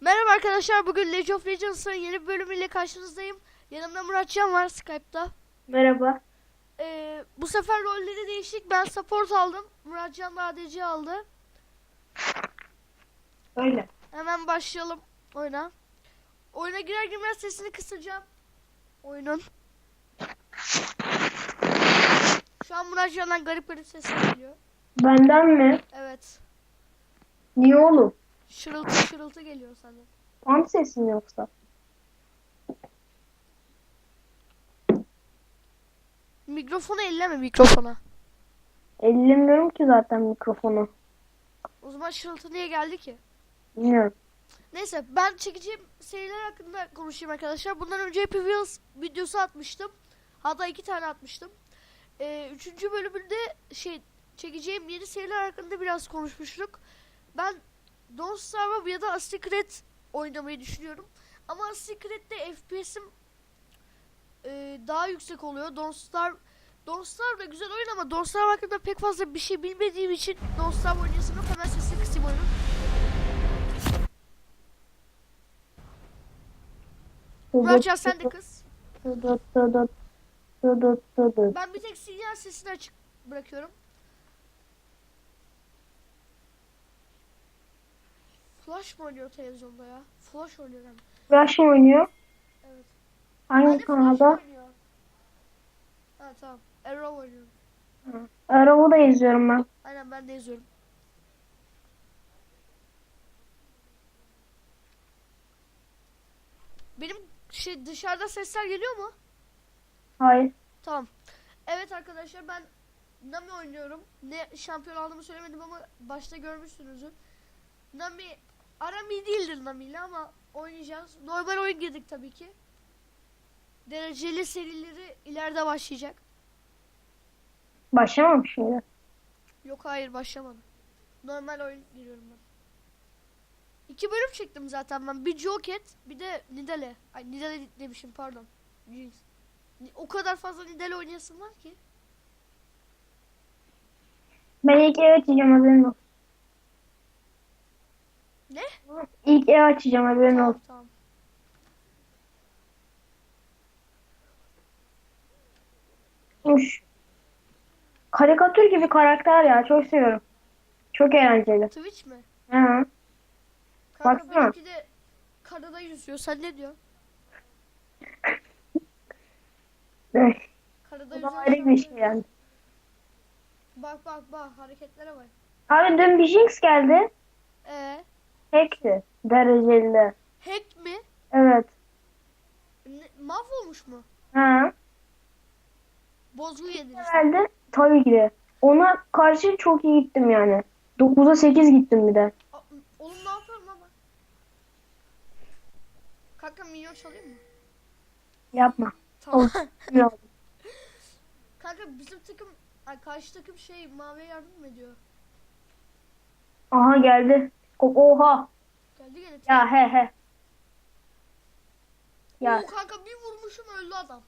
Merhaba arkadaşlar bugün League of Legends'ın yeni bölümüyle karşınızdayım. Yanımda Muratcan var Skype'da. Merhaba. Ee, bu sefer rolleri değişik. Ben support aldım. Muratcan da ADC aldı. Öyle. Hemen başlayalım oyuna. Oyuna girer girmez sesini kısacağım. Oyunun. Şu an Muratcan'dan garip garip sesler geliyor. Benden mi? Evet. Niye oğlum? Şırıltı şırıltı geliyor senden. Fan sesi mi yoksa? Mikrofonu elleme mikrofona. Ellemiyorum ki zaten mikrofonu. O zaman şırıltı niye geldi ki? Bilmiyorum. Neyse ben çekeceğim seriler hakkında konuşayım arkadaşlar. Bundan önce Happy Wheels videosu atmıştım. Hatta iki tane atmıştım. Ee, üçüncü bölümünde şey çekeceğim yeni seriler hakkında biraz konuşmuştuk. Ben Don't Starve ya da A Secret oynamayı düşünüyorum. Ama A Secret'te FPS'im e, daha yüksek oluyor. Don't Starve Don't Starve da güzel oyun ama Don't Starve hakkında pek fazla bir şey bilmediğim için Don't Starve oynayasım yok. Hemen sesini kısayım oyunun. Muratcan sen de kız. Ben bir tek sinyal sesini açık bırakıyorum. Flash mı oynuyor televizyonda ya? Flash oynuyor hem. Flash mı oynuyor? Evet. Hangi Hadi kanalda? oynuyor. Ha tamam. Arrow oynuyorum. Arabı da izliyorum ben. Aynen ben de izliyorum. Benim şey dışarıda sesler geliyor mu? Hayır. Tamam. Evet arkadaşlar ben Nami oynuyorum. Ne şampiyon aldığımı söylemedim ama başta görmüşsünüzdür. Nami aram iyi değildir Nami ile ama oynayacağız. Normal oyun girdik tabii ki. Dereceli serileri ileride başlayacak. Başlamamış mıydı? Yok hayır başlamadı. Normal oyun giriyorum ben. İki bölüm çektim zaten ben. Bir Joket bir de Nidale. Ay Nidale demişim pardon. Jinx. O kadar fazla Nidale oynayasın var ki. Ben ilk ev açacağım haberin olsun. Ne? İlk ev açacağım haberin Tamam olsun. tamam. Uş. Karikatür gibi karakter ya. Çok seviyorum. Çok eğlenceli. Twitch mi? Hı. Kanka Baksana. benimki de karada yüzüyor. Sen ne diyorsun? Karada yüzen ayrı bir şey yani. Bak bak bak hareketlere bak. Abi dün bir Jinx geldi. Ee, Hack'ti. Dereceli. hack mi? Evet. Ne, mahvolmuş mu? Ha. Bozgu yediniz. Geldi. Tabii ki de. Ona karşı çok iyi gittim yani. 9'a 8 gittim bir de. Aa, Oğlum ne yapıyorum ben? Kanka minyon çalayım mı? Yapma. Tamam. Kanka bizim takım, ay karşı takım şey maviye yardım mı ediyor? Aha geldi. Oha. Geldi gene. Ya he he. Ya Oo, kanka bir vurmuşum öldü adam.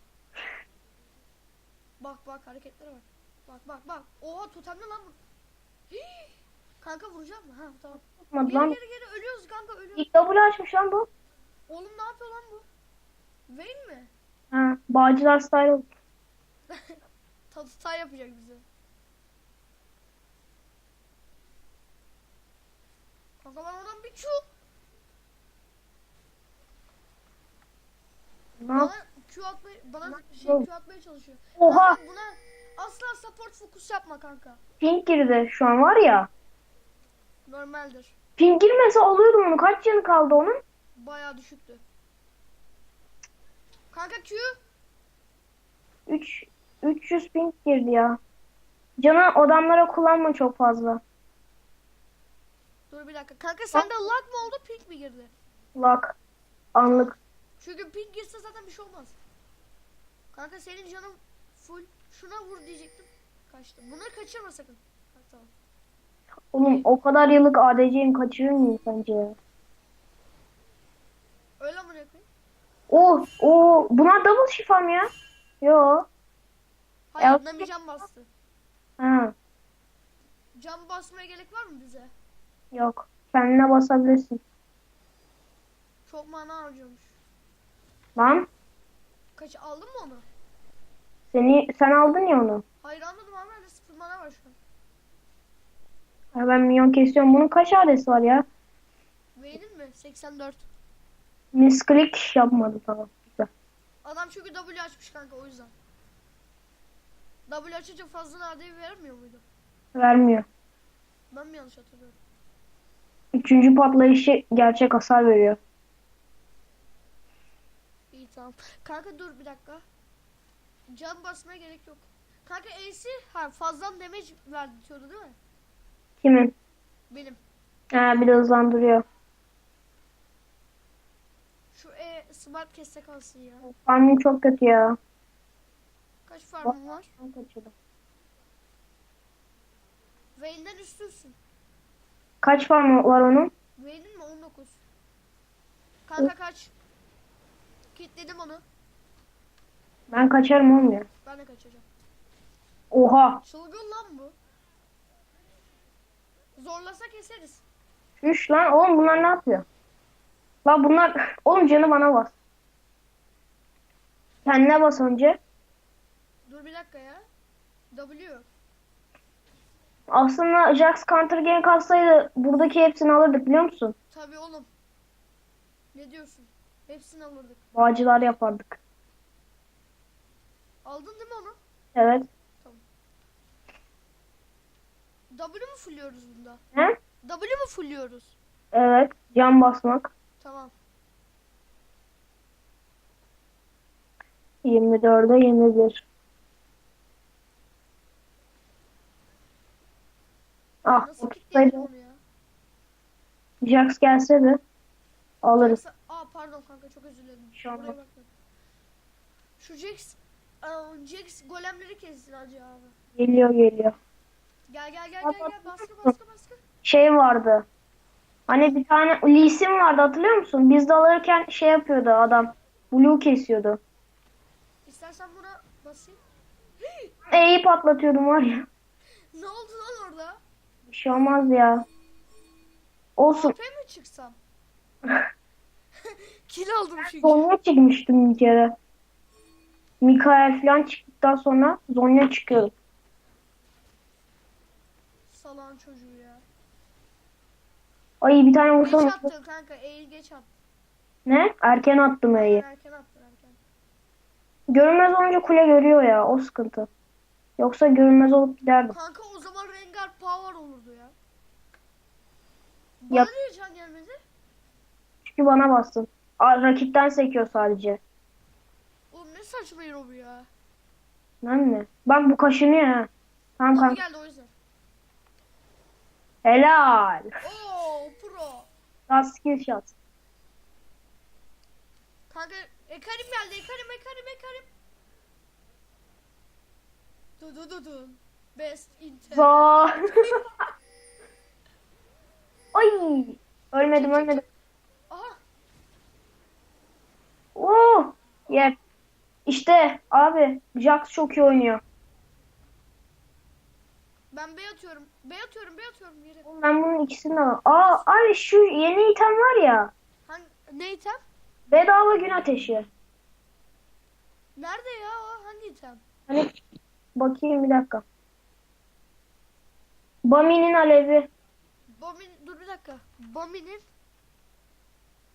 Bak bak hareketlere bak. Bak bak bak. Oha totemli lan bu. Hii. Kanka vuracağım mı? Ha tamam. tutmadı Geri lan. geri geri ölüyoruz kanka ölüyoruz. İlk double açmış lan bu. Oğlum ne yapıyor lan bu? Vayne mi? Ha. Bağcılar style. oldu. Tatı yapacak bize. Kanka ben oradan bir çu. Ne Bana? Q atmaya, bana şey. Q atmaya çalışıyor. Oha. Kanka buna asla support fokus yapma kanka. Pink girdi şu an var ya. Normaldir. Pink girmese alıyordum onu. Kaç yanı kaldı onun? Bayağı düşüktü. Kanka Q. 3 300 pink girdi ya. Canı adamlara kullanma çok fazla. Dur bir dakika. Kanka sende lag mı oldu pink mi girdi? Lak. Anlık. Çünkü pink girse zaten bir şey olmaz. Kanka senin canın full. Şuna vur diyecektim. Kaçtı. Bunları kaçırma sakın. Ha, tamam. Oğlum o kadar yıllık ADC'yi kaçırır mıyım sence? Öyle mi koyayım? Oh, oh, bunlar double şifa mı ya? Yo. Hayır, can bastı. Ha, Can basmaya gerek var mı bize? Yok. Kendine basabilirsin. Çok mana harcıyormuş. Lan Kaç aldın mı onu? seni sen aldın ya onu. Hayır almadım abi bende sıfır mana var şu an. Ya ben milyon kesiyorum. Bunun kaç adresi var ya? Beğendin mi? 84. Misklik yapmadı tamam. Güzel. Adam çünkü W açmış kanka o yüzden. W açınca fazla nadeyi vermiyor muydu? Vermiyor. Ben mi yanlış hatırlıyorum? Üçüncü patlayışı gerçek hasar veriyor. İyi tamam. Kanka dur bir dakika. Can basmaya gerek yok. Kanka Ace'i ha fazladan damage verdi diyordu değil mi? Kimin? Benim. Ha, bir de hızlandırıyor. Şu E smart kesse kalsın ya. Farming çok kötü ya. Kaç farmın var? Ben kaçırdım. Vayne'den üstünsün. Kaç farm var onun? Vayne'in mi? 19. Kanka kaç. Kilitledim onu. Ben kaçarım olmuyor. Ben de kaçacağım. Oha. Çılgın lan bu. Zorlasa keseriz. Üş lan oğlum bunlar ne yapıyor? Lan bunlar oğlum canı bana bas. Kendine bas önce. Dur bir dakika ya. W. Aslında Jax counter gank atsaydı buradaki hepsini alırdık biliyor musun? Tabii oğlum. Ne diyorsun? Hepsini alırdık. Bağcılar yapardık. Aldın değil mi onu? Evet. W mu fulluyoruz bunda? Ne? W mu fulluyoruz? Evet. Can basmak. Tamam. 24'e 21. Ah, Nasıl tutsaydı. kilitleyelim onu ya? Jax gelse de alırız. Yoksa- Aa pardon kanka çok özür dilerim. Olmaz. Buraya bakmadım. Şu Jax, Aa, Jax golemleri kessin hacı abi. Geliyor geliyor. Gel gel gel Bak, gel bak, gel baskı bak. baskı baskı. Şey vardı. Hani bir tane Lee Sin vardı hatırlıyor musun? Biz de alırken şey yapıyordu adam. Blue kesiyordu. İstersen buna basayım. E'yi patlatıyordum var ya. Ne oldu lan orada? Bir şey olmaz ya. Olsun. AP mi çıksam? Kill aldım çünkü. Zonya çıkmıştım bir kere. Mikael falan çıktıktan sonra Zonya çıkıyor. Salağın çocuğu ya. Ay bir tane Geç vursam. attın kanka. E'yi geç attın. Ne? Erken attım E'yi. Erken attın erken. Görünmez olunca kule görüyor ya. O sıkıntı. Yoksa görünmez olup giderdim. Kanka o zaman Yap. Bana niye can gelmedi? Çünkü bana bastın. Aa, rakipten sekiyor sadece. Oğlum ne saçma hero bu ya. Lan ne? Bak bu kaşınıyor ha. Tamam Bana kanka. geldi o yüzden. Helal. Oo pro. Daha skill shot. Kanka Ekarim geldi. Ekarim Ekarim Ekarim. Du du du du. Best inter. Za. Ay. Ölmedim ölmedim. Aha Oo. Yep. İşte abi Jax çok iyi oynuyor. ben B atıyorum. B atıyorum B atıyorum yere. Oğlum Ben bunun ikisini de al. Aa abi şu yeni item var ya. Hangi ne item? Bedava gün ateşi. Nerede ya o? Hangi item? Hani bakayım bir dakika. Bami'nin alevi. Bir dakika. Bomin'in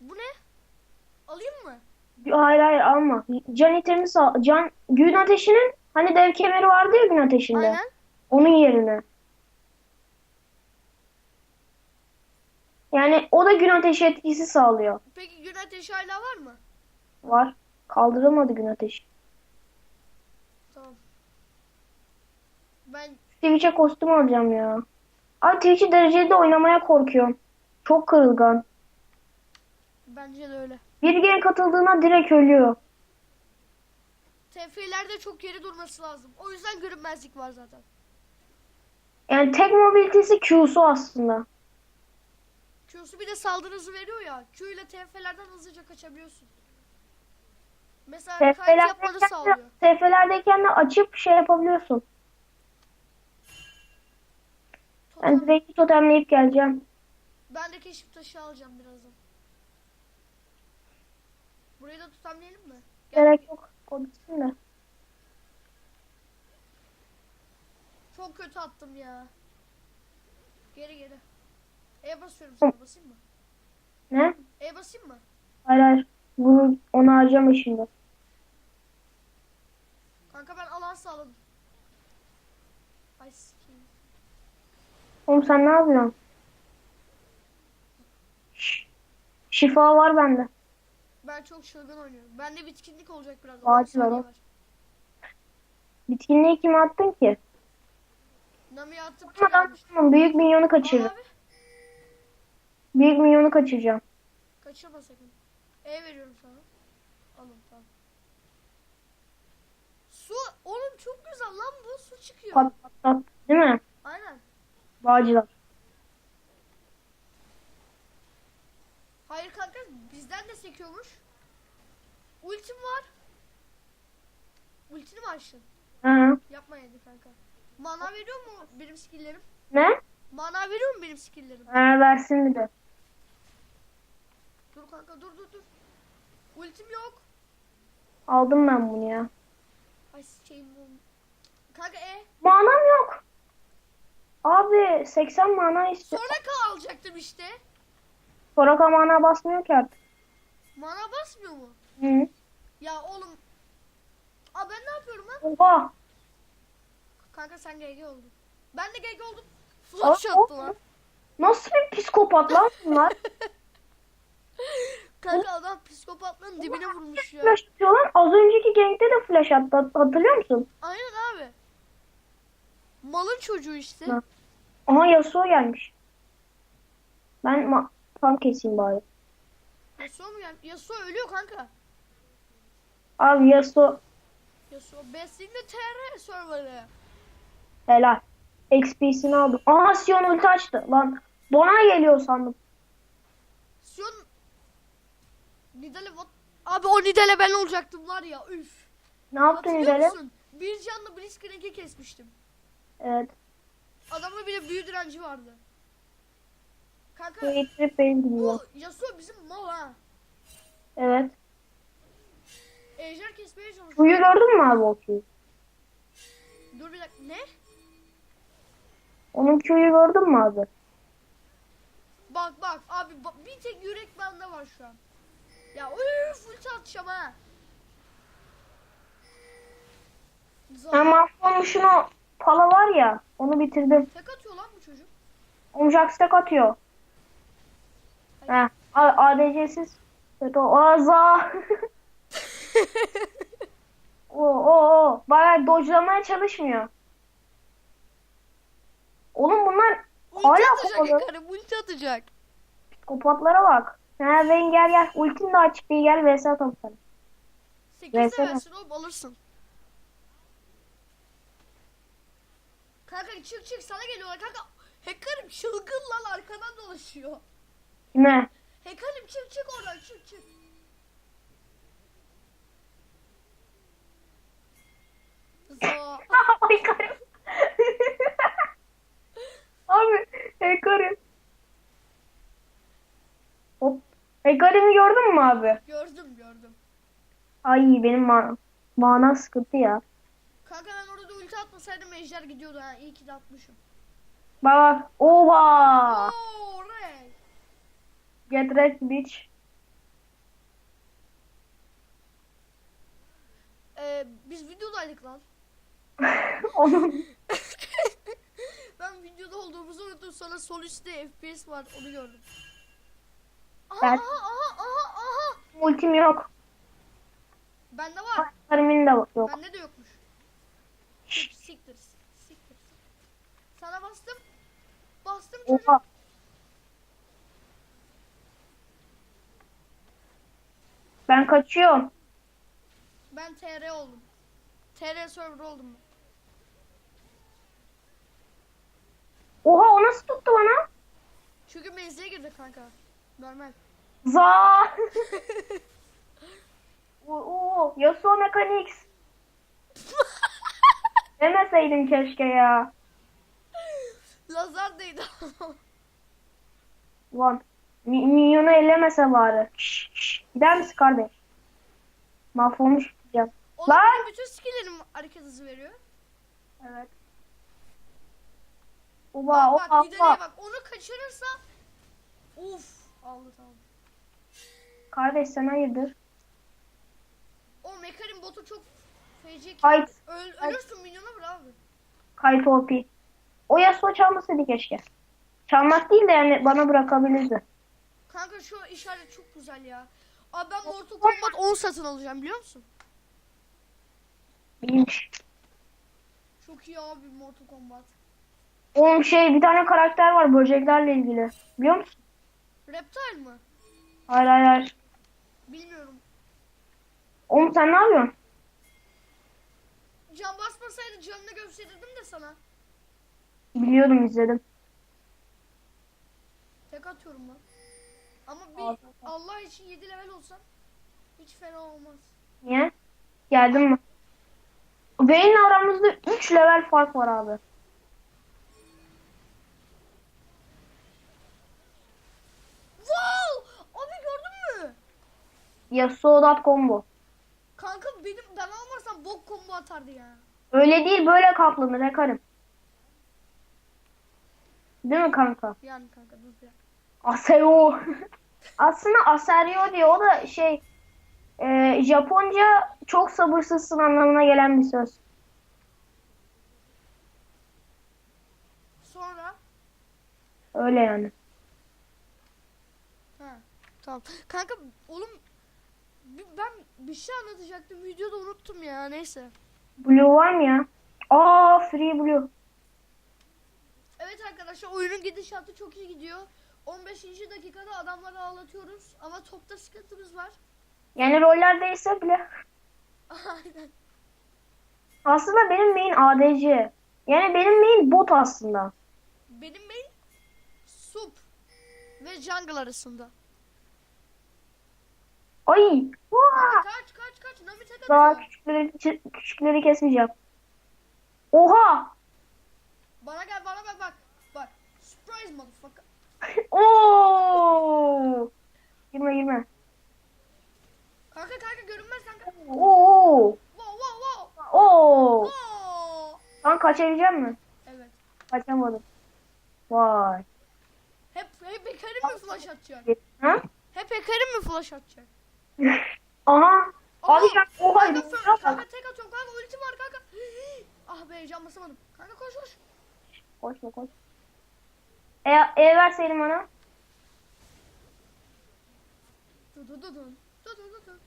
Bu ne? Alayım mı? Hayır hayır alma. Can itemi sal. Can gün ateşinin hani dev kemeri vardı ya gün ateşinde. Aynen. Onun yerine. Yani o da gün ateşi etkisi sağlıyor. Peki gün ateşi hala var mı? Var. Kaldırılmadı gün ateşi. Tamam. Ben Twitch'e kostüm alacağım ya. Abi Twitch'i dereceli de oynamaya korkuyorum. Çok kırılgan. bence de öyle. Bir gen katıldığına direkt ölüyor. TF'lerde çok geri durması lazım. O yüzden görünmezlik var zaten. Yani tek mobilitesi Q'su aslında. Q'su bir de saldırı hızı veriyor ya. Q ile TF'lerden hızlıca kaçabiliyorsun. Mesela kayıt yapmanı sağlıyor. de, TF'lerdeyken de açıp şey yapabiliyorsun. Ben direkt totemleyip geleceğim. Ben de keşif taşı alacağım birazdan. de tutamlayalım mı? Gel. Gerek yok. O bitsin de. Çok kötü attım ya. Geri geri. E basıyorum sana basayım mı? Ne? E basayım mı? Hayır hayır. Bunu, onu harcama şimdi. Kanka ben alan sağladım. Ay sikeyim. Oğlum sen ne yapıyorsun? Şifa var bende. Ben çok çılgın oynuyorum. Bende bitkinlik olacak biraz. Ağaç var o. Bitkinliği kime attın ki? Nami'ye attım. Tamam tamam. Büyük minyonu kaçırdım. Büyük minyonu kaçıracağım. Kaçırma sakın. E veriyorum sana. Alın tamam. Su oğlum çok güzel lan bu su çıkıyor. Pat pat pat. Değil mi? Bağcılar. Hayır kanka bizden de sekiyormuş. Ultim var. Ultini mi açtın? Hı hı. Yapma yedi kanka. Mana veriyor mu benim skilllerim? Ne? Mana veriyor mu benim skilllerim? Ha, versin bir de. Dur kanka dur dur dur. Ultim yok. Aldım ben bunu ya. Ay şeyim bu. Kanka e. Manam yok. Abi 80 mana istiyor. Sonra K alacaktım işte. Soraka mana basmıyor ki artık. Mana basmıyor mu? Hı. Ya oğlum. Aa ben ne yapıyorum lan? Oha. Kanka sen GG oldun. Ben de GG oldum. Flash attı lan. Nasıl bir psikopat lan bunlar? Kanka adam psikopatlığın dibine vurmuş ya. flash atıyor lan. Az önceki gankte de flash attı. Hat- Hatırlıyor musun? Aynen abi. Malın çocuğu işte. Ha. Aha Yasuo gelmiş. Ben ma- tam keseyim bari. Yasuo mu yani? Yasuo ölüyor kanka. Abi Yasuo Yasuo Besting'de TR serverı. helal. XP'sini aldım. Aha Sion ulti açtı. Lan Bona geliyor sandım. Sion Nidale what? Abi o Nidale ben olacaktım var ya üf. Ne yaptın Hatırlıyor musun? Bir canlı Blitzcrank'i kesmiştim. Evet. Adamın bile büyü direnci vardı. Kanka Bu getirip beni dinliyor. bu Yasuo bizim mal ha. Evet. Ejder kesmeye çalışıyor. Kuyu gördün mü abi o Q'yu? Dur bir dakika. Ne? Onun Q'yu gördün mü abi? Bak bak abi bak, bir tek yürek bende var şu an. Ya üf ulti atacağım ha. Zor. Ben mahvolmuşun o pala var ya onu bitirdim. Tek atıyor lan bu çocuk. Omjax tek atıyor. Heh. ADC'siz. Evet o. Aza. o o o. Bayağı dodge'lamaya çalışmıyor. Oğlum bunlar Ulti Hala atacak yukarı ulti atacak. psikopatlara bak. Ha Vayne gel gel. Ultin de açık değil gel vs atalım sana. 8 Versene. de versin oğlum alırsın. Kanka çık çık sana geliyorlar kanka. Hacker'ım çılgın lan arkadan dolaşıyor. Kime? Hacker'ım çık çık oradan çık çık. Zo. Ay karım. Abi Hekarim. Hop. Hekarim'i gördün mü abi? Gördüm gördüm. Ay benim ma mana sıkıntı ya. Atmasaydım ejder gidiyordu ha. İyi ki de atmışım. Bak. Oha. Oo. Get wrecked bitch. Ee, biz videodaydık lan. Onun ben videoda olduğumuzu unuttum. Sonra sol üstte FPS var. Onu gördüm. Aha Ben- aha aha aha aha. ultim yok. Bende var. Hekarimin de yok. Bende de yokmuş. Siktir. Siktir. Sana bastım. Bastım çocuk. Oha. Ben kaçıyorum. Ben TR oldum. TR server oldum. ben. Oha o nasıl tuttu bana? Çünkü menzile girdi kanka. Normal. Za. Oo, Yasuo Mechanics. Demeseydim keşke ya. Lazer değdi. Ulan mi- minyonu ellemese bari. Şş, şş. Gider misin kardeş? Mahvolmuş da Lan! benim bütün skillerim hareket hızı veriyor. Evet. Oba Bak oba bak oba. bak. Onu kaçırırsa Uf. Aldı tamam. Kardeş sen hayırdır? O Mekarin botu çok feci. ki. Kayıt. Öl, ölürsün milyona vur abi. Kayıt OP. O Yasuo çalmasaydı keşke. Çalmak değil de yani bana bırakabilirdi. Kanka şu işaret çok güzel ya. Abi ben Mortal Kombat 10 satın alacağım biliyor musun? İyiymiş. Çok iyi abi Mortal Kombat. Oğlum şey bir tane karakter var böceklerle ilgili. Biliyor musun? Reptile mı? Hayır hayır hayır. Bilmiyorum. Oğlum sen ne yapıyorsun? Can basmasaydı canını gösterirdim de sana. Biliyordum izledim. Tek atıyorum lan. Ama bir Al. Allah için 7 level olsam hiç fena olmaz. Niye? Geldin mi? Benim aramızda 3 level fark var abi. Wow! Abi gördün mü? Yasuo dat combo. Kanka benim ben almasam bok combo atardı ya. Öyle değil böyle kaplanır yakarım. Değil mi kanka? Yani kanka dur bir. Aseo. Aslında Aserio diyor. O da şey e, Japonca çok sabırsızsın anlamına gelen bir söz. Sonra Öyle yani. ha tamam. Kanka oğlum ben bir şey anlatacaktım videoda unuttum ya neyse. Blue var mı ya? Aa Free Blue. Arkadaşlar oyunun gidişatı çok iyi gidiyor. 15. dakikada adamları ağlatıyoruz ama topta sıkıntımız var. Yani roller değilse bile. Aynen. Aslında benim main ADC. Yani benim main bot aslında. Benim main sup ve jungle arasında. Ay. Vaa! Kaç kaç kaç Nami tek Daha küçükleri, küçükleri kesmeyeceğim. Oha! Bana gel bana bak. Bak. Surprise motherfucker. Oo! Girme girme. Kanka kanka görünmez kanka. Oo! Wow wow wow. Oo! Wow. Lan kaçabilecek mi? Evet. Kaçamadım. Vay. Hep hep Ekarim mi flash atacak? Ha? Hep Ekarim mi flash atacak? Aha. Abi sen oha. Kanka, yapar? kanka tek atıyorum kanka ulti var kanka. Ah be can basamadım. Kanka koş koş. Koşma koş. E, e verseydim bana. Du du du. Du du du.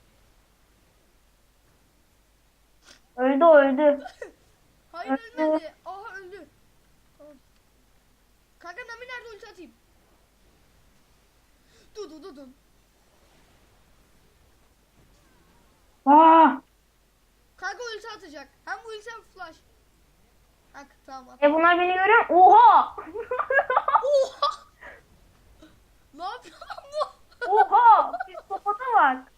Öldü o öldü. Hayır Öldü. ölmedi. Aha öldü. Tamam. Kanka Nami nerede ulti atayım? Du du du dun. Aa. Kanka ulti atacak. Hem ulti hem flash. Kanka tamam at. E bunlar beni görüyor mu? Oha. Oha! ne yapıyor lan bu? Oha. Psikopata bak.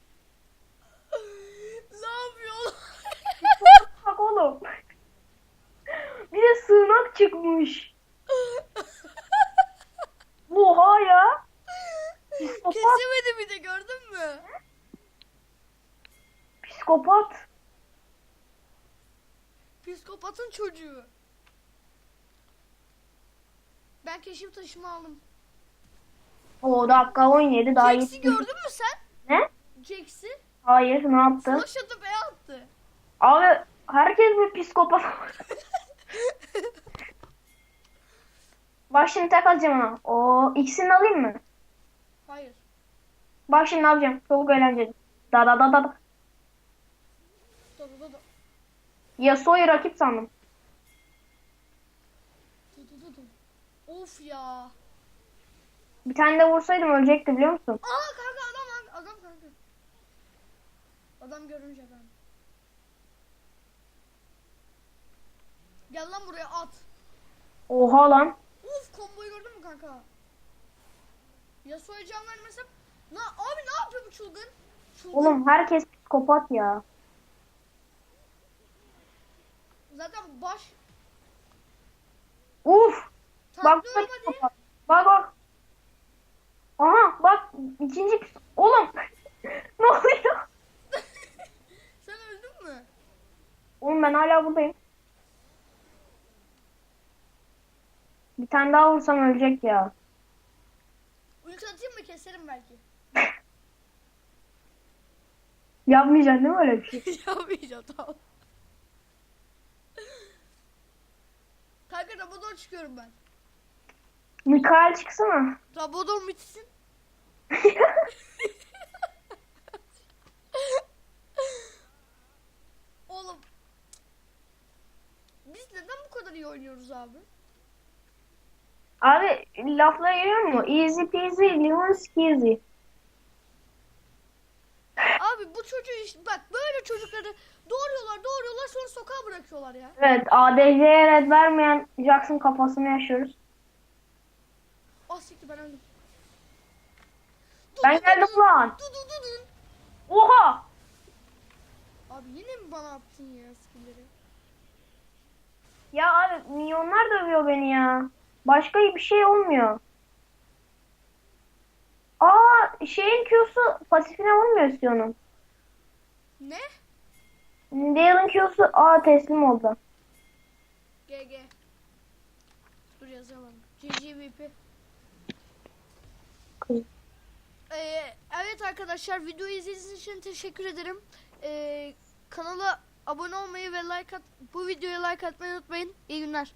ne yapıyor lan? Psikopata bak oğlum. Bir de sığınak çıkmış. Oha ya. Psikopat. Kesemedi bir de gördün mü? Psikopat. Psikopatın çocuğu. Ben keşif taşımı aldım. O dakika 17 daha Jax'i yetmiş. gördün mü sen? Ne? Jax'i Hayır ne yaptın? flash atıp E attı. Abi herkes bir psikopat. Bak şimdi tek atacağım ona. O ikisini alayım mı? Hayır. Bak şimdi ne yapacağım? Çok eğlenceli. Da da da da. da. Du du du du. Yasuo'yu rakip sandım. Du du du du. Of ya. Bir tane de vursaydım ölecekti biliyor musun? Aa kanka adam adam kanka. Adam görünce ben. Gel lan buraya at. Oha lan. Uf komboyu gördün mü kanka? Yasuo'ya can vermesem. Na abi ne yapıyor bu çılgın? Çılgın. Oğlum herkes psikopat ya. Zaten baş Uf. Bak psikopat. Bak bak. Aha bak ikinci Oğlum. ne oluyor? hala buradayım. Bir tane daha vursam ölecek ya. Ulti atayım mı keserim belki. Yapmayacaksın değil mi öyle bir şey? Yapmayacağım tamam. Kanka Rabadon çıkıyorum ben. Mikael çıksana. Rabadon bitsin. Oğlum. Biz neden bu kadar iyi oynuyoruz abi? Abi laflara geliyor mu? Easy peasy lemon squeezy. Abi bu çocuğu işte bak böyle çocukları doğuruyorlar doğuruyorlar sonra sokağa bırakıyorlar ya. Evet ADC'ye red vermeyen Jackson kafasını yaşıyoruz. Ah siktir ben öldüm. Dur, Ben dur, geldim dur. lan. Dur dur dur dur. Oha! Abi yine mi bana attın ya skillleri? Ya abi milyonlar dövüyor beni ya. Başka bir şey olmuyor. Aa şeyin Q'su pasifine vurmuyor Sion'un. Ne? Dale'ın Q'su aa teslim oldu. GG. Dur yazalım. GGVP. Kız. Ee, evet arkadaşlar videoyu izlediğiniz için teşekkür ederim. Ee, kanala abone olmayı ve like at bu videoya like atmayı unutmayın. İyi günler.